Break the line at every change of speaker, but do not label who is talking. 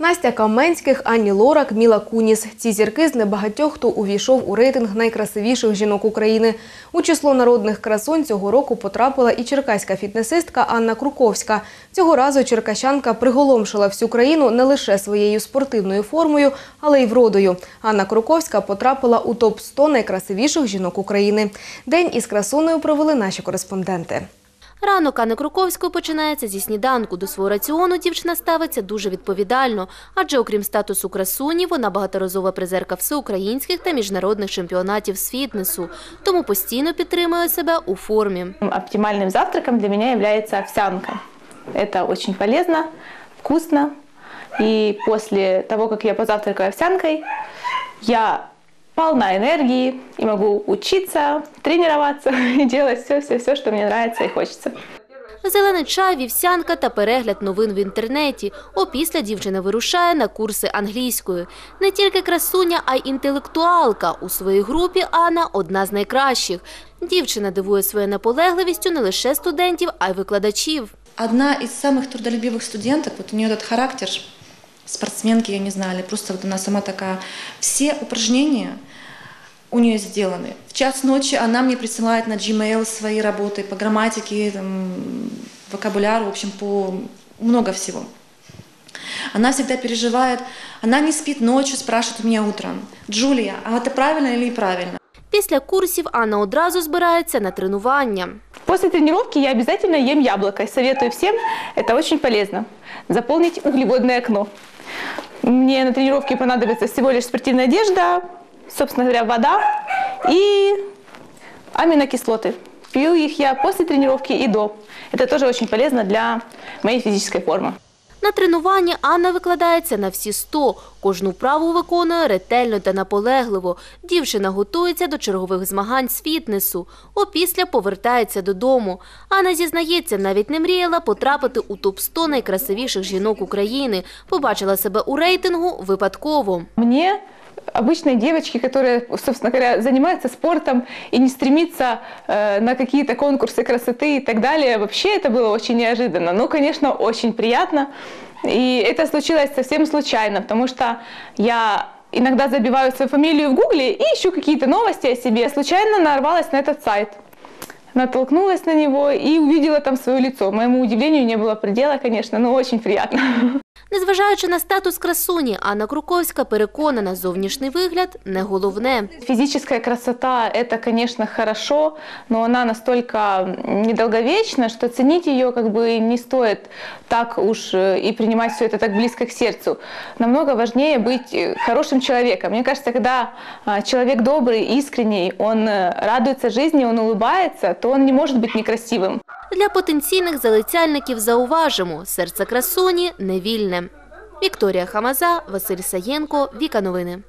Настя Каменських, Ані Лорак, Міла Куніс. Ці зірки з небагатьох, хто увійшов у рейтинг найкрасивіших жінок України. У число народних красунь цього року потрапила і черкаська фітнесистка Анна Круковська. Цього разу черкащанка приголомшила всю країну не лише своєю спортивною формою, але й вродою. Анна Круковська потрапила у топ-100 найкрасивіших жінок України. День із красунею провели наші кореспонденти.
Ранок Анни Круковської починається зі сніданку. До свого раціону дівчина ставиться дуже відповідально, адже окрім статусу красуні, вона багаторазова призерка всеукраїнських та міжнародних чемпіонатів з фітнесу, тому постійно підтримує себе у формі.
Оптимальным завтраком для меня является овсянка. Это очень полезно, вкусно. И после того, как я позавтракаю овсянкой, я полна энергии и могу учиться, тренироваться и делать все-все-все, что мне нравится и хочется.
Зелений чай, вівсянка та перегляд новин в інтернеті. Опісля дівчина вирушає на курси англійської. Не тільки красуня, а й інтелектуалка. У своїй групі Анна – одна з найкращих. Дівчина дивує своєю наполегливістю не лише студентів, а й викладачів.
Одна из самых трудолюбивых студенток, вот у нее этот характер, Спортсменки ее не знали, просто вот она сама такая. Все упражнения у нее сделаны. В час ночи она мне присылает на Gmail свои работы по грамматике, там, вокабуляру, в общем, по много всего. Она всегда переживает, она не спит ночью, спрашивает у меня утром, Джулия, а это правильно или неправильно?
Після курсів Анна одразу збирається на тренування.
После тренировки я обязательно ем яблоко. И советую всем, это очень полезно. Заполнить углеводное окно. Мне на тренировке понадобится всего лишь спортивная одежда, собственно говоря, вода и аминокислоты. Пью их я после тренировки и до. Это тоже очень полезно для моей физической формы.
На тренуванні Анна викладається на всі 100. Кожну вправу виконує ретельно та наполегливо. Дівчина готується до чергових змагань з фітнесу. Опісля повертається додому. Анна зізнається, навіть не мріяла потрапити у топ-100 найкрасивіших жінок України. Побачила себе у рейтингу випадково.
Мне, обычной девочке, которая, собственно говоря, занимается спортом и не стремится э, на какие-то конкурсы красоты и так далее, вообще это было очень неожиданно. Ну, конечно, очень приятно. И это случилось совсем случайно, потому что я иногда забиваю свою фамилию в гугле и ищу какие-то новости о себе. Случайно нарвалась на этот сайт. Натолкнулась на него и увидела там свое лицо. Моему удивлению не было предела, конечно, но очень приятно.
Незважаючи на статус красуні, Анна Круковська переконана, зовнішній вигляд не головне.
Физическая красота – это, конечно, хорошо, но она настолько недолговечна, что ценить ее как бы не стоит так уж э, и принимать все это так близко к сердцу. Намного важнее быть э, хорошим человеком. Мне кажется, когда а, человек добрый, искренний, он э, радуется жизни, он улыбается, то он не может быть некрасивым.
Для потенційних залицяльників зауважимо – серце красуні невільне. Вікторія Хамаза, Василь Саєнко, Віка Новини.